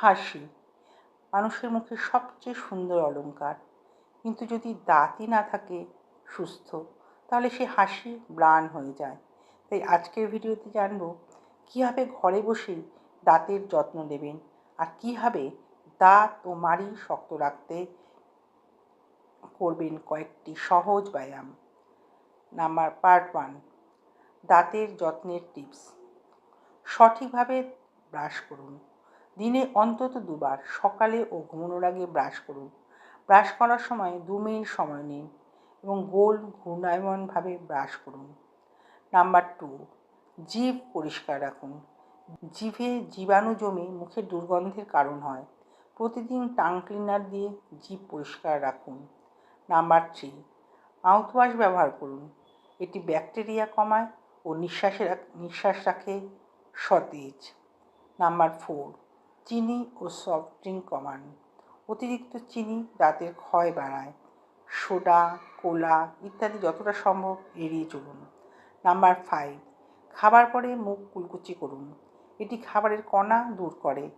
হাসি। মানুষের মুখে সবচেয়ে সুন্দর অলংকার। কিন্তু যদি দাঁতই না থাকে সুস্থ, তাহলে সে হাসি ম্লান হয়ে যায়। তাই আজকের ভিডিওতে জানব, কীভাবে ঘরে বসেই দাঁতের যত্ন নেবেন আর কীভাবে দাঁত ও মাড়ি শক্ত রাখতে করবেন কয়েকটি সহজ ব্যায়াম। নাম্বার পার্ট ওয়ান, দাঁতের যত্নের টিপস। সঠিকভাবে ব্রাশ করুন। দিনে অন্তত দুবার সকালে ও ঘুমানোর আগে ব্রাশ করুন। ব্রাশ করার সময় দু মিনিট সময় নিন এবং গোল ঘূর্ণায়মানভাবে ব্রাশ করুন। নাম্বার টু জিভ পরিষ্কার রাখুন। জিভে জীবাণু জমে মুখের দুর্গন্ধের কারণ হয়। প্রতিদিন টাং ক্লিনার দিয়ে জিভ পরিষ্কার রাখুন। নাম্বার থ্রি, মাউথওয়াশ ব্যবহার করুন। এটি ব্যাকটেরিয়া কমায় ও নিঃশ্বাসে নিঃশ্বাস রাখে সতেজ। নাম্বার ফোর চিনি ও সফট ড্রিঙ্ক কমান। অতিরিক্ত চিনি দাঁতের ক্ষয় বাড়ায়। সোডা, কোলা ইত্যাদি যতটা সম্ভব এড়িয়ে চলুন। নাম্বার ফাইভ খাবার পরে মুখ কুলকুচি করুন। এটি খাবারের কণা দূর করে,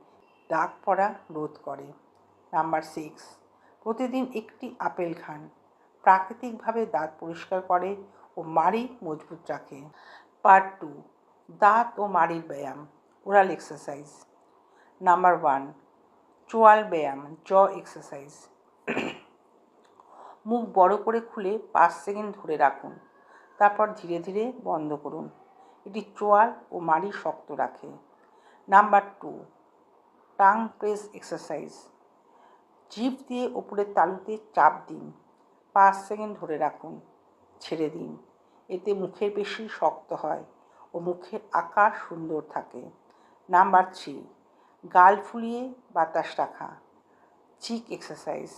দাগ পড়া রোধ করে। নাম্বার সিক্স প্রতিদিন একটি আপেল খান। প্রাকৃতিকভাবে দাঁত পরিষ্কার করে ও মাড়ি মজবুত রাখে। পার্ট টু দাঁত ও মাড়ির ব্যায়াম। ওরাল এক্সারসাইজ নাম্বার ওয়ান চোয়াল ব্যায়াম, জ এক্সারসাইজ মুখ বড় করে খুলে পাঁচ সেকেন্ড ধরে রাখুন। তারপর ধীরে ধীরে বন্ধ করুন। এটি চোয়াল ও মাড়ি শক্ত রাখে। Number two tongue press exercise জিভ দিয়ে ওপরের তালুতে চাপ দিন। পাঁচ সেকেন্ড ধরে রাখুন। ছেড়ে দিন। এতে মুখের পেশি শক্ত হয় ও মুখের আকার সুন্দর থাকে। নাম্বার থ্রি গাল ফুলিয়ে বাতাস রাখা। Cheek exercise.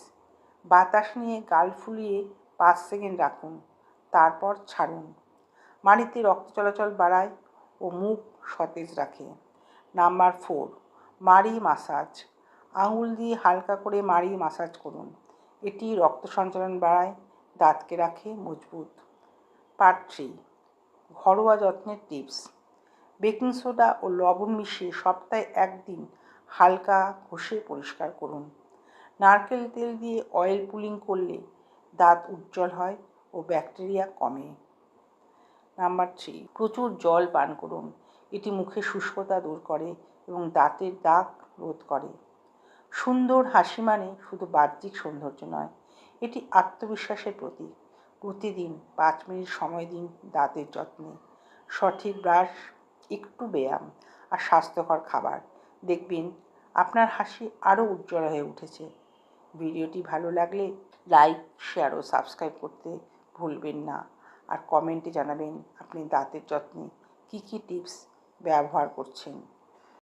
বাতাস নিয়ে গাল ফুলিয়ে পাঁচ সেকেন্ড রাখুন, তারপর ছাড়ুন। মাড়িতে রক্ত চলাচল বাড়ায় ও মুখ সতেজ রাখে। নাম্বার ফোর, মাড়ি মাসাজ। আঙুল দিয়ে হালকা করে মাড়ি মাসাজ করুন। এটি রক্ত সঞ্চালন বাড়ায়, দাঁতকে রাখে মজবুত। পার্ট থ্রি, ঘরোয়া যত্নের টিপস। বেকিং সোডা ও লবণ মিশিয়ে সপ্তাহে একদিন হালকা ঘষে পরিষ্কার করুন। নারকেল তেল দিয়ে অয়েল পুলিং করলে দাঁত উজ্জ্বল হয় ও ব্যাকটেরিয়া কমে। নাম্বার থ্রি প্রচুর জল পান করুন। এটি মুখে শুষ্কতা দূর করে এবং দাঁতের দাগ রোধ করে। সুন্দর হাসি মানে শুধু বাহ্যিক সৌন্দর্য নয়, এটি আত্মবিশ্বাসের প্রতীক। প্রতিদিন পাঁচ মিনিট সময় দিন দাঁতের যত্নে। সঠিক ব্রাশ, একটু ব্যায়াম আর স্বাস্থ্যকর খাবার। দেখবেন আপনার হাসি আরও উজ্জ্বল হয়ে উঠেছে। ভিডিওটি ভালো লাগলে লাইক, শেয়ার ও সাবস্ক্রাইব করতে ভুলবেন না। আর কমেন্টে জানাবেন আপনি দাঁতের যত্নে কী কী টিপস ব্যবহার করছেন।